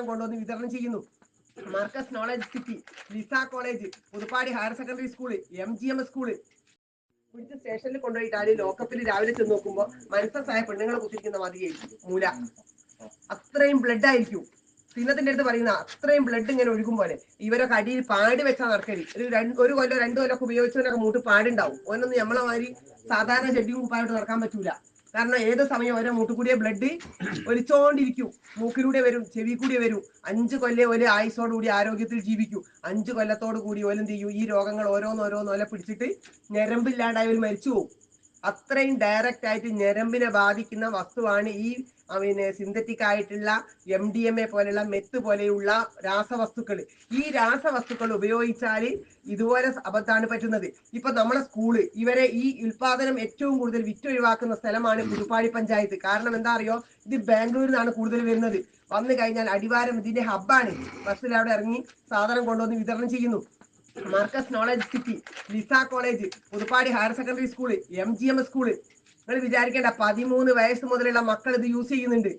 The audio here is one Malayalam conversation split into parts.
കൊണ്ടുവന്ന് വിതരണം ചെയ്യുന്നു. Markaz knowledge city Lisa college Puthuppady higher secondary school M G M school പിടിച്ച് സ്റ്റേഷനിൽ കൊണ്ടുപോയിട്ടാൽ ലോക്കപ്പിൽ രാവിലെ ചെന്ന് നോക്കുമ്പോ മനസ്സസായ പെണ്ണുങ്ങളെ കുത്തിരിക്കുന്ന മതിയായിരിക്കും മൂല. അത്രയും ബ്ലഡ് ആയിരിക്കും. സിന്നത്തിന്റെ അടുത്ത് പറയുന്ന അത്രയും ബ്ലഡ് ഇങ്ങനെ ഒഴുകും പോലെ. ഇവരൊക്കെ അടിയിൽ പാടി വെച്ചാൽ നടക്കരി ഒരു രണ്ട് ഒരു കൊല്ലം രണ്ടു കൊല്ലമൊക്കെ ഉപയോഗിച്ചവരൊക്കെ മൂട്ട് പാടുണ്ടാവും. ഓനൊന്നും നമ്മളെ മാതിരി സാധാരണ ചെടിയും കുപ്പായിട്ട് നടക്കാൻ പറ്റൂല. കാരണം ഏത് സമയം ഓരോ മുട്ടുകൂടിയ ബ്ലഡ് ഒലിച്ചോണ്ടിരിക്കും. മൂക്കിലൂടെ വരും ചെവി കൂടി വരും. അഞ്ച് കൊല്ലേ ഒരു ആയുസോട് കൂടി ആരോഗ്യത്തിൽ ജീവിക്കും. അഞ്ച് കൊല്ലത്തോട് കൂടി ഓലെന്ത് ചെയ്യും? ഈ രോഗങ്ങൾ ഓരോന്നോരോന്നോലെ പിടിച്ചിട്ട് ഞരമ്പില്ലാണ്ടായി മരിച്ചു പോകും. അത്രയും ഡയറക്റ്റ് ആയിട്ട് ഞരമ്പിനെ ബാധിക്കുന്ന വസ്തുവാണ് ഈ പിന്നെ സിന്തറ്റിക് ആയിട്ടുള്ള എം ഡി എം എ പോലെയുള്ള മെത്ത് പോലെയുള്ള രാസവസ്തുക്കൾ. ഈ രാസവസ്തുക്കൾ ഉപയോഗിച്ചാൽ ഇതുപോലെ അബദ്ധമാണ് പറ്റുന്നത്. ഇപ്പൊ നമ്മളെ സ്കൂൾ ഇവരെ ഈ ഉൽപാദനം ഏറ്റവും കൂടുതൽ വിറ്റൊഴിവാക്കുന്ന സ്ഥലമാണ് പുതുപ്പാടി പഞ്ചായത്ത്. കാരണം എന്താ അറിയോ? ഇത് ബാംഗ്ലൂരിൽ നിന്നാണ് കൂടുതൽ വരുന്നത്. വന്നു കഴിഞ്ഞാൽ അടിവാരം ഇതിന്റെ ഹബ്ബാണ് ബസ്സിൽ അവിടെ ഇറങ്ങി സാധനം കൊണ്ടുവന്ന് വിതരണം ചെയ്യുന്നു. Markaz knowledge city Lisa college Puthuppady higher secondary school M G M school നിങ്ങൾ വിചാരിക്കേണ്ട പതിമൂന്ന് വയസ്സ് മുതലുള്ള മക്കൾ ഇത് യൂസ് ചെയ്യുന്നുണ്ട്.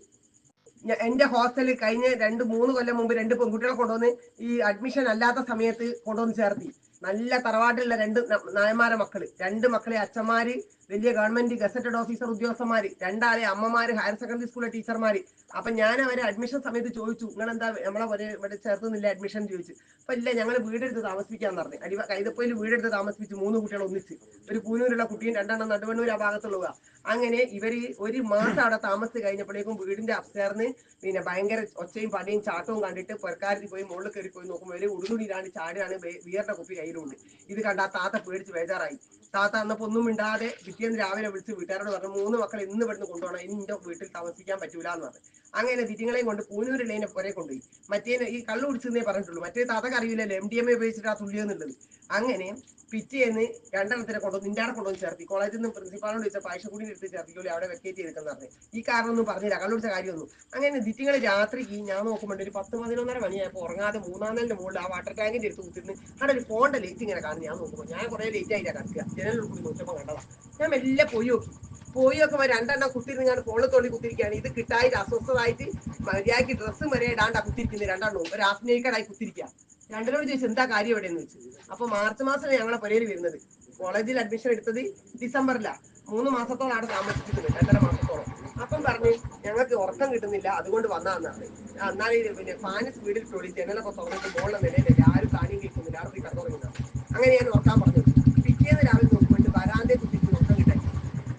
എന്റെ ഹോസ്റ്റലിൽ കഴിഞ്ഞ രണ്ട് മൂന്ന് കൊല്ലം മുമ്പ് രണ്ട് പെൺകുട്ടികളെ കൊണ്ടുവന്ന് ഈ അഡ്മിഷൻ അല്ലാത്ത സമയത്ത് കൊണ്ടുവന്ന് ചേർത്തി. നല്ല തറവാട്ടിലുള്ള രണ്ട് നായന്മാരെ മക്കൾ. രണ്ട് മക്കളെ അച്ഛന്മാര് വലിയ ഗവൺമെന്റ് ഗസറ്റഡ് ഓഫീസർ ഉദ്യോഗസ്ഥന്മാര് രണ്ടാളെ അമ്മമാര് ഹയർ സെക്കൻഡറി സ്കൂളിലെ ടീച്ചർമാര് അപ്പൊ ഞാൻ അവരെ അഡ്മിഷൻ സമയത്ത് ചോദിച്ചു നിങ്ങൾ എന്താ നമ്മളെ ഒരേ ഇവിടെ ചേർത്തുന്നില്ല അഡ്മിഷൻ ചോദിച്ചു? അപ്പൊ ഇല്ല ഞങ്ങൾ വീടെടുത്ത് താമസിക്കാന്ന് പറഞ്ഞു. അടി കൈതപ്പൊയിൽ വീടെടുത്ത് താമസിപ്പിച്ച് മൂന്ന് കുട്ടികൾ ഒന്നിച്ച്. ഒരു പൂനൂരുള്ള കുട്ടിയും രണ്ടെണ്ണം നടുവണ്ണൂർ ആ ഭാഗത്തുള്ളവ അങ്ങനെ ഇവർ ഒരു മാസം അവിടെ താമസിച്ച് കഴിഞ്ഞപ്പോഴേക്കും വീടിന്റെ അപ്സ്റ്റേർന്ന് പിന്നെ ഭയങ്കര ഒച്ചയും പടയും ചാട്ടവും കണ്ടിട്ട് പുരക്കാരത്തിൽ പോയി മുകളിൽ കയറി പോയി നോക്കുമ്പോൾ ഒരു ഉടുതുണിയിലാണ് ചാടിയാണ് വിയറിന്റെ കുപ്പി കയ്യിലുണ്ട്. ഇത് കണ്ട താത്ത പേടിച്ച് ബേജാറായി. താത്ത അന്നപ്പോ ഒന്നും മിണ്ടാതെ പിറ്റേന്ന് രാവിലെ വിളിച്ച് വീട്ടുകാരോട് പറഞ്ഞു മൂന്ന് മക്കൾ ഇന്ന് ഇവിടുന്ന് കൊണ്ടുപോകണം. ഇനി എന്റെ വീട്ടിൽ താമസിക്കാൻ പറ്റൂല എന്ന് പറഞ്ഞു. അങ്ങനെ തിരിങ്ങളെയും കൊണ്ട് പൂനൂരുള്ളതിനെ പുറേ കൊണ്ടുപോയി. മറ്റേ ഈ കള്ളു കുടിച്ചെന്നേ പറഞ്ഞിട്ടുള്ളൂ. മറ്റേ താത്തക്ക് അറിയില്ലല്ലോ എം ഡി എം എ ഉപയോഗിച്ചിട്ട് ആ തുള്ളിയെന്നുള്ളത്. അങ്ങനെ പിറ്റേന്ന് രണ്ടെണ്ണത്തിനെ കൊണ്ടുവന്ന് നിന്റെ അവിടെ കൊണ്ടുവന്ന് ചേർത്തി. കോളേജിൽ നിന്ന് പ്രിൻസിപ്പാളിനോട് ചോദിച്ചാൽ പൈസ കൂടി എടുത്ത് ചേർത്തിക്കോളി അവിടെ വെക്കേറ്റ് ചെയ്തിരിക്കുന്ന പറഞ്ഞു. ഈ കാരണമൊന്നും പറഞ്ഞില്ല. കള്ളുടിച്ച കാര്യമൊന്നും. അങ്ങനെ ദിറ്റിങ്ങൾ രാത്രിക്ക് ഞാൻ നോക്കുമ്പോൾ ഒരു പത്ത് പതിനൊന്നര മണിയായപ്പോൾ ഉറങ്ങാതെ മൂന്നാം നിലന്റെ മുകളിൽ ആ വാട്ടർ ടാങ്കിന്റെ എടുത്ത് കുത്തിരുന്ന് അവിടെ ഒരു ഫോണിന്റെ ലൈറ്റ് ഇങ്ങനെ കാണുന്നു ഞാൻ നോക്കുമ്പോൾ ഞാൻ കുറെ ലേറ്റ് ആയിട്ടാണ് കിടക്കുക. ജനലിൽ കൂടി നോക്കിയപ്പോൾ കണ്ടതാ. ഞാൻ മെല്ലെ പോയി നോക്കി. പോയി നോക്കുമ്പോൾ രണ്ടെണ്ണം കുത്തിരുന്ന് ഞാൻ ഫോണിൽ തൊള്ളി കുത്തിരിക്കുകയാണ് ഇത് കിട്ടായിട്ട് അസ്വസ്ഥമായിട്ട് മര്യാദയ്ക്ക് ഡ്രസ്സും വരെ ഇടാണ്ടാ കുത്തിരിക്കുന്നത് രണ്ടെണ്ണവും ഒരു ആസ്നേഹിക്കടായി കുത്തിരിക്കുക രണ്ടിനോട് ചോദിച്ചു എന്താ കാര്യം എവിടെയെന്ന്? വെച്ചു അപ്പൊ മാർച്ച് മാസം ഞങ്ങളെ പുരയിൽ വരുന്നത്. കോളേജിൽ അഡ്മിഷൻ എടുത്തത് ഡിസംബറിലാ. മൂന്ന് മാസത്തോളം അവിടെ താമസിച്ചിട്ടുണ്ട് രണ്ടര മാസത്തോളം. അപ്പം പറഞ്ഞു ഞങ്ങൾക്ക് ഉറക്കം കിട്ടുന്നില്ല അതുകൊണ്ട് വന്നതെന്നാണ് എന്നാലും പിന്നെ ഫാന് സ്പീഡിൽ തൊളി ജനലൊക്കെ തുറന്നിട്ട് മുകളിലെ നിലയിലില്ല ആരും കാര്യം കേൾക്കുന്നില്ല ആരും കിടന്നുറങ്ങുന്നതാണ് അങ്ങനെ ഞാൻ ഉറക്കാൻ പറഞ്ഞു. പിറ്റേന്ന് രാവിലെ നോക്കുമ്പോൾ വരാന്തേ കുട്ടിക്ക് ഉറക്കം കിട്ടായി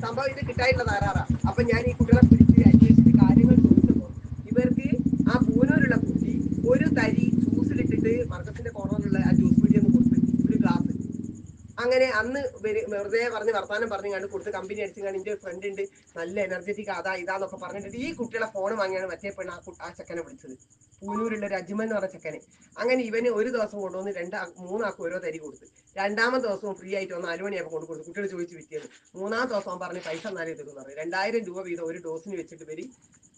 സംഭവം ഇത് കിട്ടായിട്ടുള്ള തകരാറാ അപ്പൊ ഞാൻ ഈ കുട്ടികളെ പിടിച്ച് അന്വേഷിച്ച് കാര്യങ്ങൾ ചോദിച്ചപ്പോൾ ഇവർക്ക് ആ പൂനൂരുള്ള കുട്ടി ഒരു തരി മർക്കസിന്റെ കോർണറിലുള്ള ആ ജ്യൂസ് പീടിയെന്ന് കൊടുത്ത് ഒരു ഗ്ലാസ് അങ്ങനെ അന്ന് വെറുതെ പറഞ്ഞ് വർത്താനം പറഞ്ഞു കണ്ട് കൊടുത്ത് കമ്പനി അടിച്ചു കണ്ട് എന്റെ ഫ്രണ്ട് ഉണ്ട്. നല്ല എനർജറ്റിക് അതാ ഇതാന്നൊക്കെ പറഞ്ഞിട്ട് ഈ കുട്ടികളെ ഫോൺ വാങ്ങിയാണ് മറ്റേ പെണ്ണ് ആ ചെക്കനെ വിളിച്ചത്. പൂനൂരുള്ള ഒരു അജ്മൽ എന്ന് പറഞ്ഞ ചെക്കനെ. അങ്ങനെ ഇവന് ഒരു ദിവസം കൊണ്ടുവന്ന് രണ്ട് മൂന്നാൾക്ക് ഓരോ തരി കൊടുത്ത്. രണ്ടാമത്തെ ദിവസവും ഫ്രീ ആയിട്ട് വന്ന് നാലുമണിയാകുമ്പോൾ കൊണ്ട് കൊടുത്തു. കുട്ടികൾ ചോദിച്ച് വിറ്റിയത്. മൂന്നാം ദിവസം പറഞ്ഞ് പൈസ എന്നാലേ തരും പറഞ്ഞു. രണ്ടായിരം രൂപ വീതം ഒരു ഡോസിന് വെച്ചിട്ട് വരി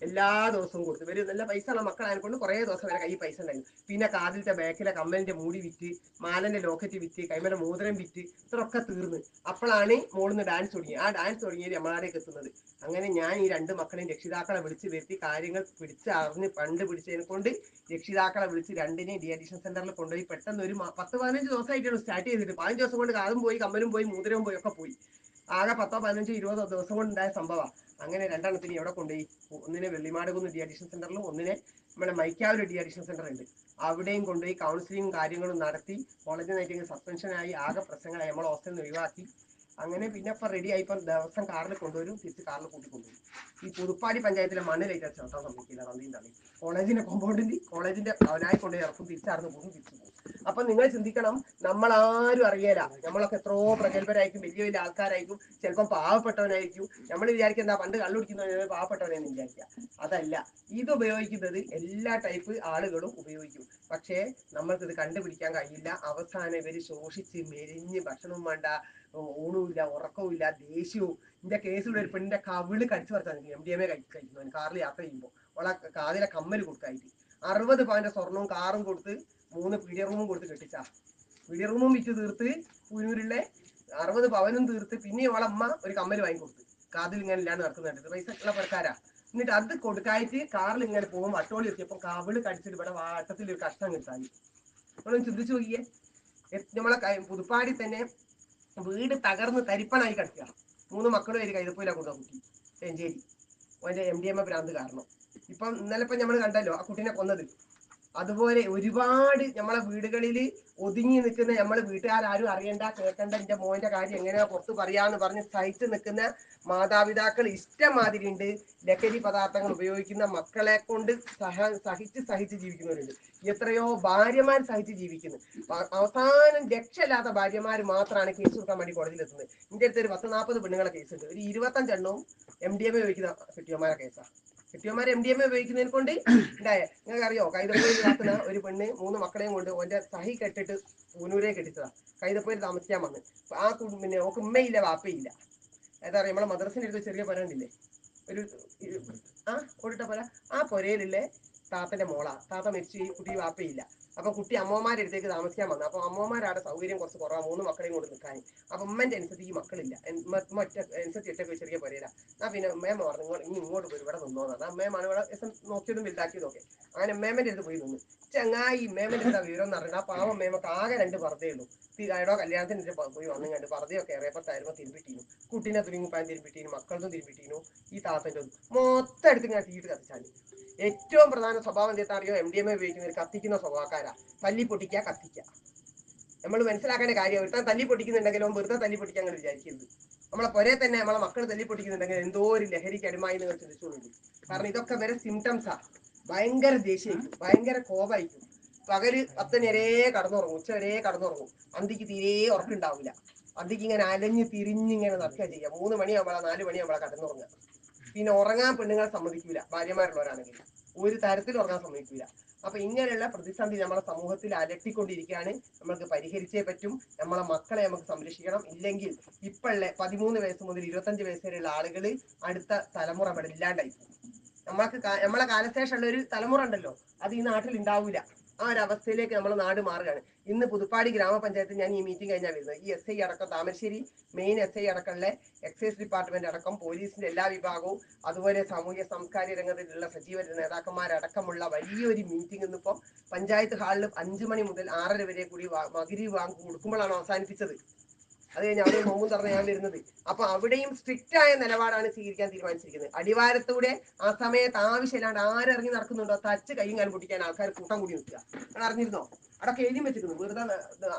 എല്ലാ ദിവസവും കൊടുത്തു. വരും നല്ല പൈസ ഉള്ള മക്കളായത് കൊണ്ട് കുറേ ദിവസം വരെ കൈ പൈസ ഉണ്ടായിരുന്നു. പിന്നെ കാതിലത്തെ ബാക്കിലെ കമ്മലിന്റെ മൂടി വിറ്റ് മാലന്റെ ലോക്കറ്റ് വിറ്റ് കൈമല മോതിരം വിറ്റ് ഇത്രയൊക്കെ തീർന്ന്. അപ്പോഴാണ് മോളിന്ന് ഡാൻസ് തുടങ്ങി ആ ഡാൻസ് തുടങ്ങിയത് നമ്മളാടേക്ക് എത്തുന്നത്? അങ്ങനെ ഞാൻ ഈ രണ്ട് മക്കളെയും രക്ഷിതാക്കളെ വിളിച്ച് വരുത്തി കാര്യങ്ങൾ പിടിച്ച് അറിഞ്ഞ് പണ്ട് പിടിച്ചതിനെ കൊണ്ട് രക്ഷിതാക്കളെ വിളിച്ച് രണ്ടിനെയും ഡി അഡിഷൻ സെന്ററിൽ കൊണ്ടുപോയി. പെട്ടെന്ന് ഒരു പത്ത് പതിനഞ്ച് ദിവസമായിട്ടാണ് സ്റ്റാർട്ട് ചെയ്തിട്ട്. പതിനഞ്ച് ദിവസം കൊണ്ട് കാതും പോയി കമ്മലും പോയി മൂതിരവും പോയി ഒക്കെ പോയി. ആകെ പത്തോ പതിനഞ്ചോ ഇരുപതോ ദിവസം കൊണ്ട് ഉണ്ടായ സംഭവം. അങ്ങനെ രണ്ടെണ്ണത്തിന് എവിടെ കൊണ്ടുപോയി. ഒന്നിനെ വെള്ളിമാടുകുന്ന് ഡി അഡിഷൻ സെന്ററിലും ഒന്നിനെ നമ്മുടെ മൈക്കാവിലെ ഡി അഡിഷൻ സെന്റർ ഉണ്ട്. അവിടെയും കൊണ്ടുപോയി കൗൺസിലിംഗ് കാര്യങ്ങളും നടത്തി കോളേജിൽ നിന്നായിട്ട് സസ്പെൻഷൻ ആയി ആകെ പ്രശ്നങ്ങളായി നമ്മൾ ഹോസ്റ്റലിൽ നിന്ന് ഒഴിവാക്കി. അങ്ങനെ പിന്നെ ഇപ്പം റെഡി ആയി ഇപ്പം ദിവസം കാറിൽ കൊണ്ടുവരും തിരിച്ച് കാറിൽ കൂട്ടി കൊണ്ടുവരും. ഈ പുതുപ്പാടി പഞ്ചായത്തിലെ മണ്ണിലേക്ക് ചോട്ടാൻ സംഭവിക്കില്ല നന്ദിയും തള്ളി കോളേജിന്റെ കോമ്പൗണ്ടിൽ കോളേജിന്റെ അവനായി കൊണ്ടുപോയി ഇറക്കും തിരിച്ചറിഞ്ഞ് പോകും തിരിച്ചു പോകും. അപ്പൊ നിങ്ങൾ ചിന്തിക്കണം നമ്മൾ ആരും അറിയല. നമ്മളൊക്കെ എത്രയോ പ്രഗത്ഭരായിരിക്കും വലിയ വലിയ ആൾക്കാരായിരിക്കും ചിലപ്പോൾ പാവപ്പെട്ടവനായിരിക്കും. നമ്മൾ വിചാരിക്കുന്ന പണ്ട് കള്ളുടിക്കുന്നവന് പാവപ്പെട്ടവനെന്ന് വിചാരിക്കുക. അതല്ല ഇത് ഉപയോഗിക്കുന്നത് എല്ലാ ടൈപ്പ് ആളുകളും ഉപയോഗിക്കും. പക്ഷേ നമ്മൾക്കിത് കണ്ടുപിടിക്കാൻ കഴിയില്ല. അവസാനം ഇവർ ശോഷിച്ച് മെലിഞ്ഞ് ഭക്ഷണവും വേണ്ട ഊണുമില്ല ഉറക്കവുമില്ല ദേഷ്യവും. എന്റെ കേസിലൂടെ ഒരു പെണ്ണിന്റെ കവിൾ കടിച്ചു പറിച്ചാൽ എം ഡി എം എ കഴിക്കുന്നു. കാറിൽ യാത്ര ചെയ്യുമ്പോൾ. അവളെ കാതിലെ കമ്മൽ കൊടുക്കായിട്ട് അറുപത് പവന്റെ സ്വർണവും കാറും കൊടുത്ത് മൂന്ന് പീഡിയ റൂമും കൊടുത്ത് കെട്ടിച്ചാ. പീഡിയ റൂമും വിറ്റ് തീർത്ത് പുനൂരിലെ അറുപത് പവനും തീർത്ത് പിന്നെ ഇവളെ അമ്മ ഒരു കമ്മൽ വാങ്ങി കൊടുത്തു. കാതിൽ ഇങ്ങനെ ഇല്ലാന്ന് നടക്കുന്നുണ്ട് പൈസ ഉള്ള പ്രക്കാരാ എന്നിട്ട് അത് കൊടുക്കായിട്ട് കാറിൽ ഇങ്ങനെ പോകും. വട്ടോളി എത്തിയപ്പോൾ കവിൾ കടിച്ചിട്ട് ഇവിടെ വാട്ടത്തിൽ ഒരു കഷ്ടം കിട്ടാൻ നമ്മളൊന്ന് ചിന്തിച്ചു നോക്കിയേ. നമ്മളെ പുതുപ്പാടി തന്നെ വീട് തകർന്ന് തരിപ്പണായി കിടക്കുക. മൂന്ന് മക്കളും ഒരു കൈതപ്പൂല കൊണ്ട കുട്ടി. രഞ്ചേരി ഓന്റെ എം ഡി എം എ ഭ്രാന്ത് കാരണം. ഇപ്പം ഇന്നലെ ഇപ്പം നമ്മൾ കണ്ടല്ലോ ആ കുട്ടീനെ കൊന്നത്. അതുപോലെ ഒരുപാട് നമ്മളെ വീടുകളിൽ ഒതുങ്ങി നിൽക്കുന്ന നമ്മളെ വീട്ടുകാരും അറിയണ്ട കേൾക്കണ്ട എന്റെ മോന്റെ കാര്യം എങ്ങനെയാ പുറത്ത് പറയാന്ന് പറഞ്ഞ് സഹിച്ച് നിൽക്കുന്ന മാതാപിതാക്കൾ ഇഷ്ടമാതിരി ഉണ്ട് ലഹരി പദാർത്ഥങ്ങൾ ഉപയോഗിക്കുന്ന മക്കളെ കൊണ്ട് സഹ സഹിച്ച് സഹിച്ച് ജീവിക്കുന്നവരുണ്ട്. എത്രയോ ഭാര്യമാർ സഹിച്ച് ജീവിക്കുന്നു. അവസാനം രക്ഷയില്ലാത്ത ഭാര്യമാർ മാത്രമാണ് കേസ് കൊടുക്കാൻ വേണ്ടി കോടതിയിൽ എത്തുന്നത്. എന്റെ അടുത്ത് ഒരു പത്ത് നാൽപ്പത് പെണ്ണുങ്ങളെ കേസുണ്ട്. ഒരു ഇരുപത്തഞ്ചെണ്ണവും എം ഡി എം ഉപയോഗിക്കുന്ന കേസാണ് കെട്ടിയന്മാർ എം ഡി എം എ ഉപയോഗിക്കുന്നതിനെ കൊണ്ട് ഉണ്ടായ നിങ്ങൾക്ക് അറിയോ കൈതപ്പോയിൽ നടത്തുന്ന ഒരു പെണ്ണ് മൂന്ന് മക്കളെയും കൊണ്ട് ഓന്റെ സഹി കെട്ടിട്ട് പൂനൂരെ കെട്ടിച്ചതാ. കൈതപ്പോയിൽ താമസിക്കാൻ വന്ന്. ആ പിന്നെ ഓക്ക് ഉമ്മയില്ല വാപ്പയില്ല. അതാ പറയാ നമ്മളെ മദ്രസിന്റെ അടുത്ത് ചെറിയ പരണ്ടില്ലേ ഒരു ആ ഓടിട്ട പോലെ ആ പുരയിലുള്ള താത്തന്റെ മോളാ. താത്ത മരിച്ചു കുട്ടി വാപ്പയില്ല. അപ്പൊ കുട്ടി അമ്മമാരുടെ അടുത്തേക്ക് താമസിക്കാൻ വന്നു. അപ്പൊ അമ്മമാരുടെ സൗകര്യം കുറച്ച് കുറവാ മൂന്ന് മക്കളെയും കൊണ്ട് നിൽക്കാൻ. അപ്പൊ ഉമ്മന്റെ അനുസരിച്ച് ഈ മക്കളില്ല. മറ്റ അനുസരിച്ച് ഒറ്റ ചെറിയ പുരയില. ആ പിന്നെ ഉമ്മേമ്മ പറഞ്ഞു "ഇങ്ങോട്ട് ഇനി ഇങ്ങോട്ട് പോയി ഇവിടെ നിന്നോന്ന് എന്നാ അമ്മേമാണ് ഇവിടെ നോക്കിയതും വലുതാക്കിയതും ഒക്കെ. അങ്ങനെ ഉമ്മേമ്മന്റെ അടുത്ത് പോയി നിന്നു. ചങ്ങായി ഉമ്മേമ്മന്റെ എന്താ വിവരം എന്ന് ആ പാവം ഉമ്മേമ്മക്ക് ആകെ രണ്ട് പറതേ ഉള്ളൂ. തീരാടോ കല്യാണത്തിന് പോയി വന്നു കണ്ട് പറതയൊക്കെ ഏറെപ്പത്തായിരുന്നു തിരുമ്പിട്ടീനു. കുട്ടീനെ തുണിങ്ങിപ്പാൻ തിരുമ്പിട്ടീനു മക്കളതും തിരുമ്പിട്ടീനു ഈ താത്തന്റെ മൊത്തം എടുത്ത് ഇങ്ങനെ തീയിട്ട് കത്തിച്ചാൽ ഏറ്റവും പ്രധാന സ്വഭാവം എന്താ അറിയോ? എം ഡി എം എ ഉപയോഗിക്കുന്ന കത്തിക്കുന്ന സ്വഭാവക്കാരാ തല്ലി പൊട്ടിക്കുക കത്തിക്കുക. നമ്മൾ മനസ്സിലാക്കേണ്ട കാര്യം ഒരുത്തൻ തല്ലി പൊട്ടിക്കുന്നുണ്ടെങ്കിലും വെറുതെ തല്ലി പൊട്ടിക്കാൻ അങ്ങനെ വിചാരിക്കരുത്. നമ്മളെ പൊരേ തന്നെ നമ്മളെ മക്കൾ തല്ലി പൊട്ടിക്കുന്നുണ്ടെങ്കിൽ എന്തോ ഒരു ലഹരിക്ക് അടിമായി നിങ്ങൾ ചിന്തിച്ചോളൂ കാരണം ഇതൊക്കെ വരെ സിംറ്റംസാ ഭയങ്കര ദേഷ്യമായിരിക്കും ഭയങ്കര കോപായിരിക്കും. പകൽ പത്ത് വരെ കടന്നുറങ്ങും ഉച്ച വരെ കടന്നുറങ്ങും. അന്തിക്ക് തീരെ ഉറക്കുണ്ടാവില്ല. അന്തിക്ക് ഇങ്ങനെ അലഞ്ഞ് തിരിഞ്ഞിങ്ങനെ നടക്കുക ചെയ്യുക. മൂന്ന് മണിയാവുമ്പോൾ നാല് മണിയാവുമ്പോൾ കടന്നുറങ്ങുക. പിന്നെ ഉറങ്ങാൻ പെണ്ണുങ്ങളെ സമ്മതിക്കൂല. ഭാര്യമാരുള്ളവരാണെങ്കിൽ. ഒരു തരത്തിൽ ഉറങ്ങാൻ സമ്മതിക്കില്ല അപ്പൊ ഇങ്ങനെയുള്ള പ്രതിസന്ധി നമ്മുടെ സമൂഹത്തിൽ അലട്ടിക്കൊണ്ടിരിക്കുകയാണ്. നമ്മൾക്ക് പരിഹരിച്ചേ പറ്റും. നമ്മളെ മക്കളെ നമുക്ക് സംരക്ഷിക്കണം. ഇല്ലെങ്കിൽ ഇപ്പോഴുള്ള പതിമൂന്ന് വയസ്സ് മുതൽ ഇരുപത്തഞ്ച് വയസ്സ് വരെയുള്ള ആളുകൾ അടുത്ത തലമുറ ഇവിടെ ഇല്ലാണ്ടായി. നമ്മൾക്ക് നമ്മളെ കാലശേഷമുള്ള ഒരു തലമുറ ഉണ്ടല്ലോ. അത് ഈ നാട്ടിൽ ഉണ്ടാവില്ല ആ ഒരു അവസ്ഥയിലേക്ക് നമ്മൾ നാട് മാറുകയാണ്. ഇന്ന് പുതുപ്പാടി ഗ്രാമപഞ്ചായത്തിൽ ഞാൻ ഈ മീറ്റിംഗ് കഴിഞ്ഞാൽ വരുന്നത് ഈ എസ് ഐ അടക്കം താമരശ്ശേരി മെയിൻ എസ് ഐ അടക്കമുള്ള എക്സൈസ് ഡിപ്പാർട്ട്മെന്റ് അടക്കം പോലീസിന്റെ എല്ലാ വിഭാഗവും അതുപോലെ സാമൂഹ്യ സാംസ്കാരിക രംഗത്തിലുള്ള സജീവ നേതാക്കന്മാരടക്കമുള്ള വലിയൊരു മീറ്റിംഗ് ഇന്നിപ്പോ പഞ്ചായത്ത് ഹാളിൽ അഞ്ചു മണി മുതൽ ആറര വരെ കൂടി മകിരി വാങ്ങി കൊടുക്കുമ്പോഴാണ് അവസാനിപ്പിച്ചത്. അത് കഴിഞ്ഞ് അവിടെ നോമ്പും തുറന്ന് ഞാൻ വരുന്നത്. അപ്പൊ അവിടെയും സ്ട്രിക്റ്റ് ആയ നിലപാടാണ് സ്വീകരിക്കാൻ തീരുമാനിച്ചിരിക്കുന്നത്. അടിവാരത്തൂടെ ആ സമയത്ത് ആവശ്യമില്ലാണ്ട് ആരിറങ്ങി നടക്കുന്നുണ്ടോ? തച്ച് കൈയും കാലും പൊട്ടിക്കാൻ ആൾക്കാർ കൂട്ടം കൂടി നിൽക്കുക. അവിടെ അറിഞ്ഞിരുന്നോ? അടക്കം എഴുതി വെച്ചിരുന്നു. വെറുതെ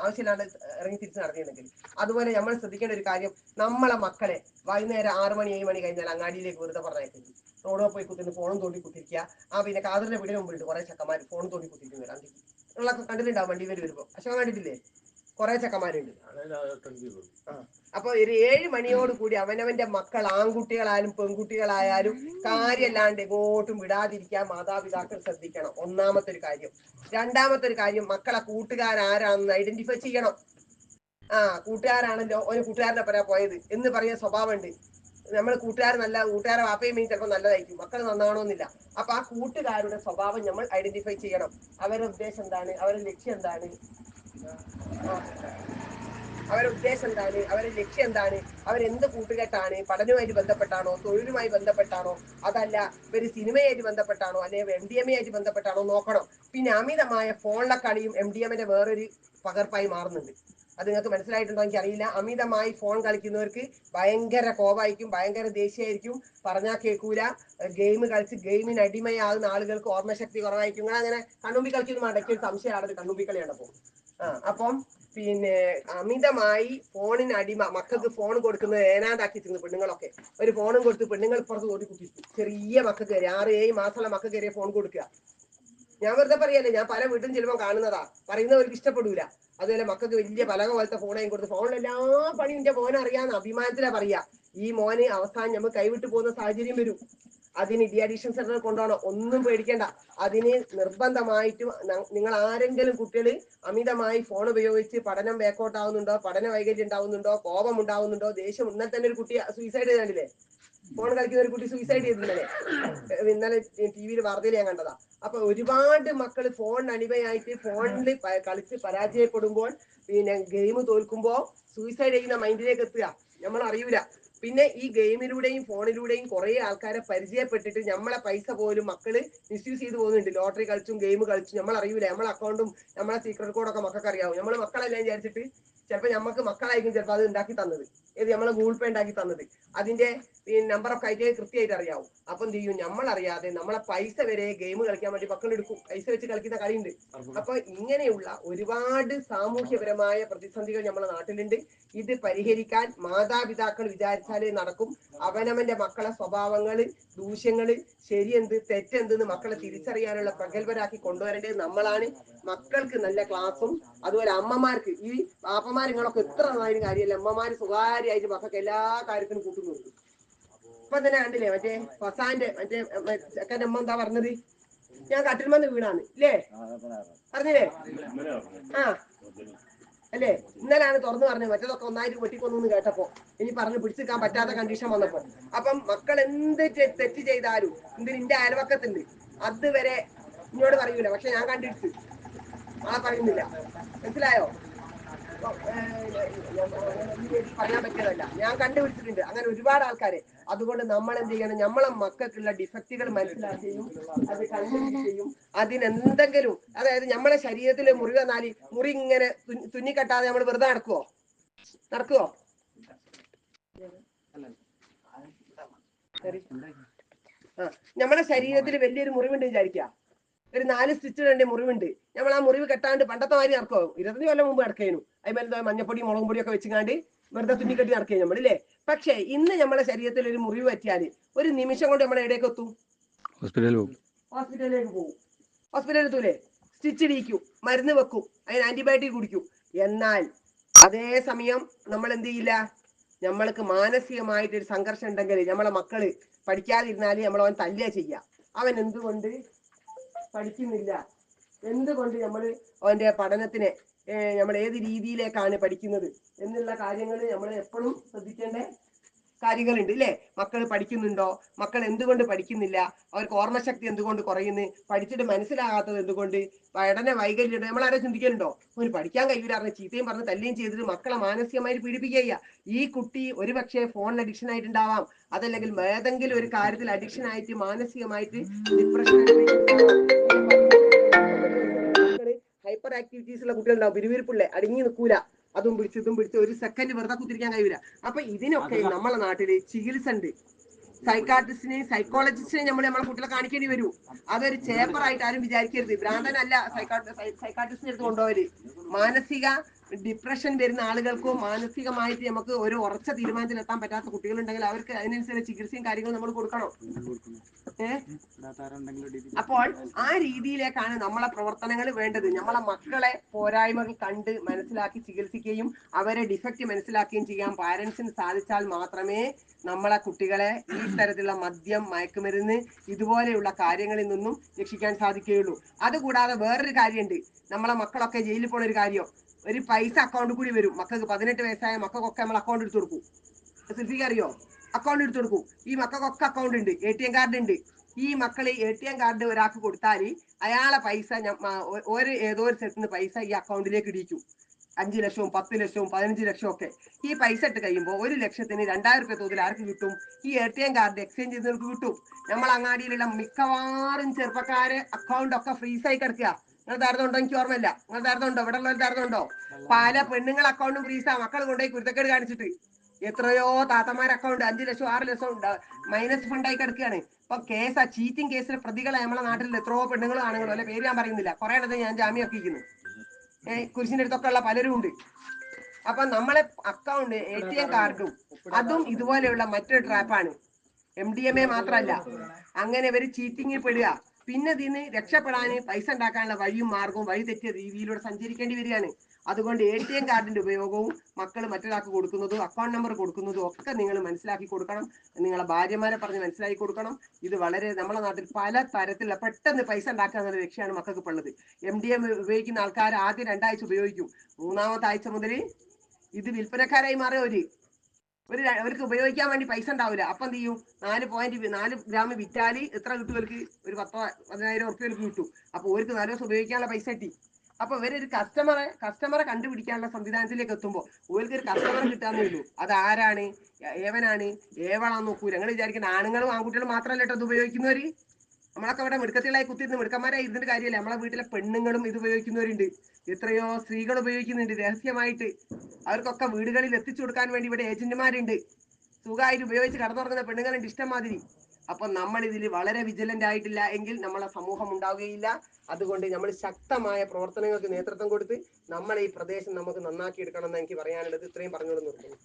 ആവശ്യമില്ലാണ്ട് ഇറങ്ങി തിരിച്ച് നടക്കുന്നുണ്ടെങ്കിൽ അതുപോലെ നമ്മൾ ശ്രദ്ധിക്കേണ്ട ഒരു കാര്യം നമ്മളെ മക്കളെ വൈകുന്നേരം ആറ് മണി ഏഴ് മണി കഴിഞ്ഞാൽ അങ്ങാടിയിലേക്ക് വെറുതെ പറഞ്ഞേക്കരുത് റോഡിൽ പോയി കുത്തിന്ന് ഫോണും തോണ്ടി കുത്തിരിക്കുക. ആ പിന്നെ കാതറിന്റെ വീടിന് മുമ്പിൽ കുറെ ചക്കന്മാർ ഫോൺ തോണ്ടി കുത്തിരിക്കുന്നു. കണ്ടിട്ടുണ്ടാവും വണ്ടി വരെ വരുമ്പോൾ പക്ഷെ കണ്ടിട്ടില്ലേ? കുറെ ചക്കന്മാരുണ്ട്. അപ്പൊ ഒരു ഏഴ് മണിയോട് കൂടി അവനവന്റെ മക്കൾ ആൺകുട്ടികളായാലും പെൺകുട്ടികളായാലും കാര്യമല്ലാണ്ട് എങ്ങോട്ടും വിടാതിരിക്കാൻ മാതാപിതാക്കൾ ശ്രദ്ധിക്കണം. ഒന്നാമത്തെ ഒരു കാര്യം. രണ്ടാമത്തെ ഒരു കാര്യം മക്കളെ കൂട്ടുകാരാരാണെന്ന് ഐഡന്റിഫൈ ചെയ്യണം. ആ കൂട്ടുകാരാണല്ലോ ഒരു കൂട്ടുകാരനെ പറയാ പോയത്. എന്ന് പറയുന്ന സ്വഭാവമുണ്ട്. നമ്മൾ കൂട്ടുകാരൻ നല്ല കൂട്ടുകാരെ വാപ്പയും മീൻ ചിലപ്പോൾ നല്ലതായിരിക്കും. മക്കൾ നന്നാണോന്നില്ല അപ്പൊ ആ കൂട്ടുകാരുടെ സ്വഭാവം നമ്മൾ ഐഡന്റിഫൈ ചെയ്യണം. അവരുടെ ഉദ്ദേശം എന്താണ്? അവരുടെ ലക്ഷ്യം എന്താണ്. അവരുടെ ഉദ്ദേശം എന്താണ്? അവരുടെ ലക്ഷ്യം എന്താണ്? അവരെന്ത് കൂട്ടുകെട്ടാണ്? പഠനവുമായിട്ട് ബന്ധപ്പെട്ടാണോ? തൊഴിലുമായി ബന്ധപ്പെട്ടാണോ? അതല്ല ഇവർ സിനിമയായിട്ട് ബന്ധപ്പെട്ടാണോ? അല്ലെങ്കിൽ എം ഡി എം ആയിട്ട് ബന്ധപ്പെട്ടാണോ നോക്കണം. പിന്നെ അമിതമായ ഫോണിലെ കളിയും എം ഡി എമ്മിന്റെ വേറൊരു പകർപ്പായി മാറുന്നുണ്ട്. അത് നിങ്ങൾക്ക് മനസ്സിലായിട്ടുണ്ടോ? എനിക്ക് അറിയില്ല അമിതമായി ഫോൺ കളിക്കുന്നവർക്ക് ഭയങ്കര കോപായിരിക്കും ഭയങ്കര ദേഷ്യമായിരിക്കും. പറഞ്ഞാൽ കേൾക്കൂല ഗെയിം കളിച്ച് ഗെയിമിന് അടിമയാകുന്ന ആളുകൾക്ക് ഓർമ്മശക്തി കുറവായിരിക്കും. അങ്ങനെ കണ്ണുമ്പി കളിക്കുന്ന ഇടയ്ക്ക് ഒരു സംശയമാണ് കണ്ണുമ്പി കളിയാണ് അപ്പോൾ അപ്പം പിന്നെ അമിതമായി ഫോണിന് അടിമ മക്കൾക്ക് ഫോൺ കൊടുക്കുന്നത് ഏനാണ്ടാക്കി തിന്നു പെണ്ണുങ്ങളൊക്കെ. ഒരു ഫോണും കൊടുത്ത് പെണ്ണുങ്ങൾ പുറത്ത് ഓടി കുത്തിച്ചു ചെറിയ മക്കൾക്ക് കയറി ആറ് ഏഴ് മാസമുള്ള മക്കൾ കയറിയ ഫോൺ കൊടുക്കുക. ഞാൻ വെറുതെ പറയല്ലേ ഞാൻ പല വീട്ടിലും ചിലപ്പോൾ കാണുന്നതാ. പറയുന്നവർക്ക് ഇഷ്ടപ്പെടൂല. അതുപോലെ മക്കൾക്ക് വലിയ പലക പോലത്തെ ഫോണേയും കൊടുത്ത് ഫോണിൽ എല്ലാ പണിയും എന്റെ മോനെ അറിയാന്ന് അഭിമാനത്തിലാ പറയാ ഈ മോനെ അവസാനം നമ്മൾ കൈവിട്ട് പോകുന്ന സാഹചര്യം വരും. അതിന് ഡി അഡിക്ഷൻ സെന്ററിൽ കൊണ്ടുപോകണം. ഒന്നും പേടിക്കേണ്ട. അതിന് നിർബന്ധമായിട്ടും നിങ്ങൾ ആരെങ്കിലും കുട്ടികൾ അമിതമായി ഫോൺ ഉപയോഗിച്ച് പഠനം ബേക്കൗട്ട് ആവുന്നുണ്ടോ പഠന വൈകല്യം ഉണ്ടാവുന്നുണ്ടോ കോപം ഉണ്ടാവുന്നുണ്ടോ ദേഷ്യം ഇന്നലെ തന്നെ ഒരു കുട്ടി സൂയിസൈഡ് ചെയ്തില്ലേ ഫോൺ കളിക്കുന്ന ഒരു കുട്ടി സൂയിസൈഡ് ചെയ്തില്ലേ ഇന്നലെ ടി വിയിൽ വാർത്തയിൽ ഞാൻ കണ്ടതാ. അപ്പൊ ഒരുപാട് മക്കൾ ഫോൺ അടിമയായിട്ട് ഫോണിൽ കളിച്ച് പരാജയപ്പെടുമ്പോൾ പിന്നെ ഗെയിം തോൽക്കുമ്പോ സൂയിസൈഡ് ചെയ്യുന്ന മൈൻഡിലേക്ക് എത്തുക. നമ്മൾ അറിയൂല. പിന്നെ ഈ ഗെയിമിലൂടെയും ഫോണിലൂടെയും കുറെ ആൾക്കാരെ പരിചയപ്പെട്ടിട്ട് നമ്മളെ പൈസ പോലും മക്കൾ മിസ്യൂസ് ചെയ്ത് പോകുന്നുണ്ട്. ലോട്ടറി കളിച്ചും ഗെയിം കളിച്ചും. നമ്മൾ അറിയൂല നമ്മളെ അക്കൗണ്ടും നമ്മളെ സീക്രട്ട് കോഡൊക്കെ മക്കൾക്ക് അറിയാവും. നമ്മൾ മക്കളെല്ലാം വിചാരിച്ചിട്ട് ചിലപ്പോൾ നമുക്ക് മക്കളായിരിക്കും ചിലപ്പോൾ അത് ഉണ്ടാക്കി തന്നത്. ഇത് നമ്മളെ ഗൂഗിൾ പേ ഉണ്ടാക്കി തന്നത്. അതിന്റെ നമ്പർ ഒക്കെ ആയിട്ട് കൃത്യമായിട്ട് അറിയാവും. അപ്പൊ എന്ത് ചെയ്യും? നമ്മൾ അറിയാതെ നമ്മളെ പൈസ വരെ ഗെയിം കളിക്കാൻ വേണ്ടി മക്കൾ എടുക്കും. പൈസ വെച്ച് കളിക്കുന്ന കളിയുണ്ട്. അപ്പൊ ഇങ്ങനെയുള്ള ഒരുപാട് സാമൂഹ്യപരമായ പ്രതിസന്ധികൾ നമ്മുടെ നാട്ടിലുണ്ട്. ഇത് പരിഹരിക്കാൻ മാതാപിതാക്കൾ വിചാരിച്ചാലേ നടക്കും. അവനവന്റെ മക്കളെ സ്വഭാവങ്ങളിൽ ദൂഷ്യങ്ങളിൽ ശരിയെന്ത് തെറ്റെന്തെന്ന് മക്കളെ തിരിച്ചറിയാനുള്ള പ്രഗത്ഭരാക്കി കൊണ്ടുവരേണ്ടത് നമ്മളാണ്. മക്കൾക്ക് നല്ല ക്ലാസ്സും അതുപോലെ അമ്മമാർക്ക് ഈ പാപ്പമാരിങ്ങളൊക്കെ ഇത്ര എത്ര നന്നായാലും കാര്യമല്ല? അമ്മമാര് സ്വകാര്യമായിട്ട് മക്കൾക്ക് എല്ലാ കാര്യത്തിനും കൂട്ടുന്നു ഇപ്പൊ തന്നെ കണ്ടില്ലേ മറ്റേ ഫസാന്റെ മറ്റേ ചെക്കന്റെ അമ്മ എന്താ പറഞ്ഞത്? ഞാൻ കട്ടിൽമന്ന് വീണാന്ന് ഇല്ലേ? പറഞ്ഞില്ലേ? ആ. അല്ലേ? ഇന്നലെയാണ് തുറന്നു പറഞ്ഞത്. മറ്റേതൊക്കെ ഒന്നായിട്ട് വെട്ടിക്കൊന്നു കേട്ടപ്പോ ഇനി പറഞ്ഞ് പിടിച്ചെടുക്കാൻ പറ്റാത്ത കണ്ടീഷൻ വന്നപ്പോ. അപ്പം മക്കൾ എന്ത് തെറ്റ് ചെയ്താലും എന്തിന് എന്റെ അയൽവക്കത്തുണ്ട് അതുവരെ ഇന്നോട് പറയൂല. പക്ഷെ ഞാൻ കണ്ടിട്ട്. ആ പറയുന്നില്ല. മനസ്സിലായോ ഇപ്പൊ, ഏഹ്, ഞാൻ അങ്ങനെ ഈ വേദിയിൽ പറയാൻ പറ്റിയതല്ല ഞാൻ കണ്ടുപിടിച്ചിട്ടുണ്ട്. അങ്ങനെ ഒരുപാട് ആൾക്കാരെ അതുകൊണ്ട് നമ്മൾ എന്ത് ചെയ്യണം? നമ്മളെ മക്കൾക്കുള്ള ഡിഫക്റ്റുകൾ മനസ്സിലാക്കുകയും അത് അതിനെന്തെങ്കിലും അതായത് നമ്മളെ ശരീരത്തിലെ മുറി വന്നാൽ മുറി ഇങ്ങനെ തുന്നി- തുന്നിക്കെട്ടാതെ നമ്മൾ വെറുതെ നടക്കുവോ? നടക്കുവോ? ആ. നമ്മളെ ശരീരത്തിൽ വലിയൊരു മുറിവുണ്ട് വിചാരിക്കുക. ഒരു നാല് സ്റ്റിച്ച് ഇടേണ്ട മുറിവുണ്ട്. നമ്മൾ ആ മുറിവ് കെട്ടാണ്ട് പണ്ടത്തെ മാതിരി നടക്കുമോ ഇരുപത്തഞ്ച് കൊല്ലം മുമ്പ് നടക്കേനു. അതിൽ എന്താ മഞ്ഞപ്പൊടി മുളകും ഒക്കെ വെച്ചുകാണ്ട് വെറുതെ തുന്നിക്കെട്ടി നടക്കുകയും നമ്മൾ അല്ലേ പക്ഷേ ഇന്ന് നമ്മളെ ശരീരത്തിൽ ഒരു മുറിവ് പറ്റിയാൽ ഒരു നിമിഷം കൊണ്ട് നമ്മൾ എവിടേക്ക് എത്തും? ഹോസ്പിറ്റലിൽ പോകും. ഹോസ്പിറ്റലിലേക്ക് പോകും. ഹോസ്പിറ്റലിൽ എത്തൂലേ? സ്റ്റിച്ച് ഇടിക്കും മരുന്ന് വെക്കും അതിന് ആന്റിബയോട്ടിക് കുടിക്കും. എന്നാൽ അതേ സമയം നമ്മൾ എന്ത് ചെയ്യില്ല? നമ്മൾക്ക് മാനസികമായിട്ട് ഒരു സംഘർഷം ഉണ്ടെങ്കിൽ നമ്മളെ മക്കൾ പഠിക്കാതിരുന്നാൽ നമ്മൾ അവൻ തല്ലുക ചെയ്യുക അവൻ എന്തുകൊണ്ട്? പഠിക്കുന്നില്ല. എന്തുകൊണ്ട് നമ്മൾ അവന്റെ പഠനത്തിനെ നമ്മൾ ഏത് രീതിയിലേക്കാണ് പഠിക്കുന്നത്? എന്നുള്ള കാര്യങ്ങൾ നമ്മൾ എപ്പോഴും ശ്രദ്ധിക്കേണ്ട കാര്യങ്ങളുണ്ട് ഇല്ലേ? മക്കൾ പഠിക്കുന്നുണ്ടോ? മക്കൾ എന്തുകൊണ്ട് പഠിക്കുന്നില്ല? അവർക്ക് ഓർമ്മശക്തി എന്തുകൊണ്ട് കുറയുന്നു? പഠിച്ചിട്ട് മനസ്സിലാകാത്തത് എന്തുകൊണ്ട്? പഠന വൈകല്യം നമ്മളാരെ ചിന്തിക്കലുണ്ടോ? ഒരു പഠിക്കാൻ കഴിയില്ലാറിന് ചീത്തയും പറഞ്ഞ് തല്ലിയും ചെയ്തിട്ട് മക്കളെ മാനസികമായിട്ട് പീഡിപ്പിക്കുക ഈ കുട്ടി ഒരു പക്ഷേ ഫോണിൽ അഡിക്ഷൻ ആയിട്ടുണ്ടാവാം. അതല്ലെങ്കിൽ ഏതെങ്കിലും ഒരു കാര്യത്തിൽ അഡിക്ഷൻ ആയിട്ട് മാനസികമായിട്ട് ഡിപ്രഷൻ ഹൈപ്പർ ആക്ടിവിറ്റീസ് ഉള്ള കുട്ടികളുണ്ടാവും. പിരിവിരിപ്പിള്ളെ അടങ്ങി നിൽക്കൂല. അതും പിടിച്ച് ഇതും പിടിച്ച് ഒരു സെക്കൻഡ് വെറുതെ കുത്തിരിക്കാൻ കഴിയില്ല അപ്പൊ ഇതിനൊക്കെ നമ്മളെ നാട്ടിൽ ചികിത്സ ഉണ്ട്. സൈക്കാട്രിസ്റ്റിനെയും സൈക്കോളജിസ്റ്റിനെയും നമ്മൾ നമ്മളെ കുട്ടികളെ കാണിക്കേണ്ടി വരൂ. അതൊരു ചേപ്പറായിട്ട് ആരും വിചാരിക്കരുത്. ഭ്രാന്തനല്ല സൈക്കാട്രിസ്റ്റിനെ അടുത്ത് കൊണ്ടുപോകൽ മാനസിക ഡിപ്രഷൻ വരുന്ന ആളുകൾക്കോ മാനസികമായിട്ട് നമുക്ക് ഒരു ഉറച്ച തീരുമാനത്തിൽ എത്താൻ പറ്റാത്ത കുട്ടികളുണ്ടെങ്കിൽ അവർക്ക് അതിനനുസരിച്ച് ചികിത്സയും കാര്യങ്ങളും നമ്മൾ കൊടുക്കണം? അപ്പോൾ ആ രീതിയിലേക്കാണ് നമ്മളെ പ്രവർത്തനങ്ങൾ വേണ്ടത്. നമ്മളെ മക്കളെ പോരായ്മകൾ കണ്ട് മനസ്സിലാക്കി ചികിത്സിക്കുകയും അവരെ ഡിഫക്റ്റ് മനസ്സിലാക്കുകയും ചെയ്യാൻ പാരന്റ്സിന് സാധിച്ചാൽ മാത്രമേ നമ്മളെ കുട്ടികളെ ഈ തരത്തിലുള്ള മദ്യം മയക്കുമരുന്ന് ഇതുപോലെയുള്ള കാര്യങ്ങളിൽ നിന്നും രക്ഷിക്കാൻ സാധിക്കുകയുള്ളൂ. അതുകൂടാതെ വേറൊരു കാര്യമുണ്ട്. നമ്മളെ മക്കളൊക്കെ ജയിലിൽ പോണ ഒരു കാര്യം. ഒരു പൈസ അക്കൗണ്ടിൽ കൂടി വരും. മക്കൾക്ക് പതിനെട്ട് വയസ്സായ മക്കൾക്കൊക്കെ നമ്മൾ അക്കൗണ്ട് എടുത്തു കൊടുക്കും. സിൽഫിക്ക് അറിയോ? അക്കൗണ്ട് എടുത്തു കൊടുക്കും. ഈ മക്കൾക്കൊക്കെ അക്കൗണ്ട് ഉണ്ട്. എ ടി എം കാർഡ് ഉണ്ട്. ഈ മക്കൾ എ ടി എം കാർഡ് ഒരാൾക്ക് കൊടുത്താൽ അയാളെ പൈസ ഒരു ഏതോ ഒരു സ്ഥലത്ത് നിന്ന് പൈസ ഈ അക്കൗണ്ടിലേക്ക് ഇടിക്കും അഞ്ച് ലക്ഷവും പത്ത് ലക്ഷവും പതിനഞ്ച് ലക്ഷവും ഒക്കെ. ഈ പൈസ ഇട്ട് കഴിയുമ്പോൾ ഒരു ലക്ഷത്തിന് രണ്ടായിരം രൂപ തോതിൽ ആർക്ക് കിട്ടും? ഈ A T M card exchange ചെയ്തവർക്ക് കിട്ടും. നമ്മൾ അങ്ങാടിയിലുള്ള മിക്കവാറും ചെറുപ്പക്കാരെ അക്കൗണ്ട് ഒക്കെ ഫ്രീസായി കിടക്കുക നിങ്ങൾ ഉണ്ടോ? എനിക്ക് ഓർമ്മയില്ല. നിങ്ങൾ ധാരണ ഉണ്ടോ? ഇവിടെ ഉള്ളവർ ധാരണ ഉണ്ടോ? പല പെണ്ണുങ്ങൾ അക്കൗണ്ടും ഫ്രീസാ മക്കൾ കൊണ്ടുപോയി കുരുത്തക്കേട് കാണിച്ചിട്ട്. എത്രയോ താത്തമാർ അക്കൗണ്ട് അഞ്ചു ലക്ഷം ആറ് ലക്ഷം മൈനസ് ഫണ്ടായി കിടക്കുകയാണ്. ഇപ്പൊ കേസ് ആ ചീറ്റിംഗ് കേസിലെ പ്രതികളെ നമ്മളെ നാട്ടിൽ എത്രയോ പെണ്ണുങ്ങളും ആണുങ്ങളും അല്ലെ? പേര് ഞാൻ പറയുന്നില്ല. കുറെ ഇടത്ത് ഞാൻ ജാമ്യം ആക്കിയിരിക്കുന്നു ഏഹ് കുരിശിന്റെ അടുത്തൊക്കെ ഉള്ള പലരും ഉണ്ട്. അപ്പൊ നമ്മളെ അക്കൗണ്ട് എ ടി എം കാർഡും അതും ഇതുപോലെയുള്ള മറ്റൊരു ട്രാപ്പാണ് എം ഡി എം എ മാത്രമല്ല. അങ്ങനെ ഇവർ ചീറ്റിങ്ങിൽ പെടുക. പിന്നെ ഇതിന് രക്ഷപ്പെടാൻ പൈസ ഉണ്ടാക്കാനുള്ള വഴിയും മാർഗവും വഴി തെറ്റിയ രീതിയിലൂടെ സഞ്ചരിക്കേണ്ടി വരികയാണ്. അതുകൊണ്ട് എ ടി എം കാർഡിന്റെ ഉപയോഗവും മക്കൾ മറ്റൊരാൾക്ക് കൊടുക്കുന്നതും അക്കൗണ്ട് നമ്പർ കൊടുക്കുന്നതും ഒക്കെ നിങ്ങൾ മനസ്സിലാക്കി കൊടുക്കണം. നിങ്ങളെ ഭാര്യമാരെ പറഞ്ഞ് മനസ്സിലാക്കി കൊടുക്കണം. ഇത് വളരെ നമ്മുടെ നാട്ടിൽ പല തരത്തിലുള്ള പെട്ടെന്ന് പൈസ ഉണ്ടാക്കുക എന്നുള്ള ലക്ഷ്യമാണ് മക്കൾക്ക് ഉള്ളത് എം ഡി എം ഉപയോഗിക്കുന്ന ആൾക്കാർ ആദ്യം രണ്ടാഴ്ച ഉപയോഗിക്കും. മൂന്നാമത്തെ ആഴ്ച മുതൽ ഇത് വിൽപ്പനക്കാരായി മാറിയ ഒരു ഒരു അവർക്ക് ഉപയോഗിക്കാൻ വേണ്ടി പൈസ ഉണ്ടാവില്ല അപ്പൊ എന്ത് ചെയ്യും? നാല് പോയിന്റ് നാല് ഗ്രാം വിറ്റാൽ എത്ര കിട്ടും അവർക്ക് ഒരു പത്തോ പതിനായിരം ഉറുപ്പ്യ കിട്ടും. അപ്പൊ അവർക്ക് നാല് ദിവസം ഉപയോഗിക്കാനുള്ള പൈസ കിട്ടി. അപ്പൊ ഇവരൊരു കസ്റ്റമറെ കസ്റ്റമറെ കണ്ടുപിടിക്കാനുള്ള സംവിധാനത്തിലേക്ക് എത്തുമ്പോൾ ഇവർക്ക് ഒരു കസ്റ്റമറെ കിട്ടാന്നേ ഉള്ളൂ. അത് ആരാണ്? ഏവനാണ്? ഏവളാന്ന് നോക്കൂ ഞങ്ങൾ വിചാരിക്കുന്ന ആണുങ്ങളും ആൺകുട്ടികളും മാത്രമല്ല കേട്ടോ ഇത് ഉപയോഗിക്കുന്നവര്. നമ്മളൊക്കെ ഇവിടെ മിടുക്കത്തിലായി കുത്തിയിരുന്ന് മിടുക്കന്മാരായി ഇരുന്നിട്ട് കാര്യമല്ല? നമ്മളെ വീട്ടിലെ പെണ്ണുങ്ങളും ഇത് ഉപയോഗിക്കുന്നവരുണ്ട്. എത്രയോ സ്ത്രീകൾ ഉപയോഗിക്കുന്നുണ്ട് രഹസ്യമായിട്ട്. അവർക്കൊക്കെ വീടുകളിൽ എത്തിച്ചു കൊടുക്കാൻ വേണ്ടി ഇവിടെ ഏജന്റുമാരുണ്ട് സുഖമായിട്ട് ഉപയോഗിച്ച് കടന്നുറങ്ങുന്ന പെണ്ണുങ്ങളുണ്ട് ഇഷ്ടംമാതിരി. അപ്പൊ നമ്മൾ ഇതിൽ വളരെ വിജിലന്റ് ആയിട്ടില്ല എങ്കിൽ നമ്മളെ സമൂഹം ഉണ്ടാവുകയില്ല. അതുകൊണ്ട് നമ്മൾ ശക്തമായ പ്രവർത്തനങ്ങൾക്ക് നേതൃത്വം കൊടുത്ത് നമ്മൾ ഈ പ്രദേശം നമുക്ക് നന്നാക്കി എടുക്കണം എന്ന് എനിക്ക് പറയാനുള്ളത് ഇത്രയും പറഞ്ഞുകൊണ്ട് നിർത്തുന്നു.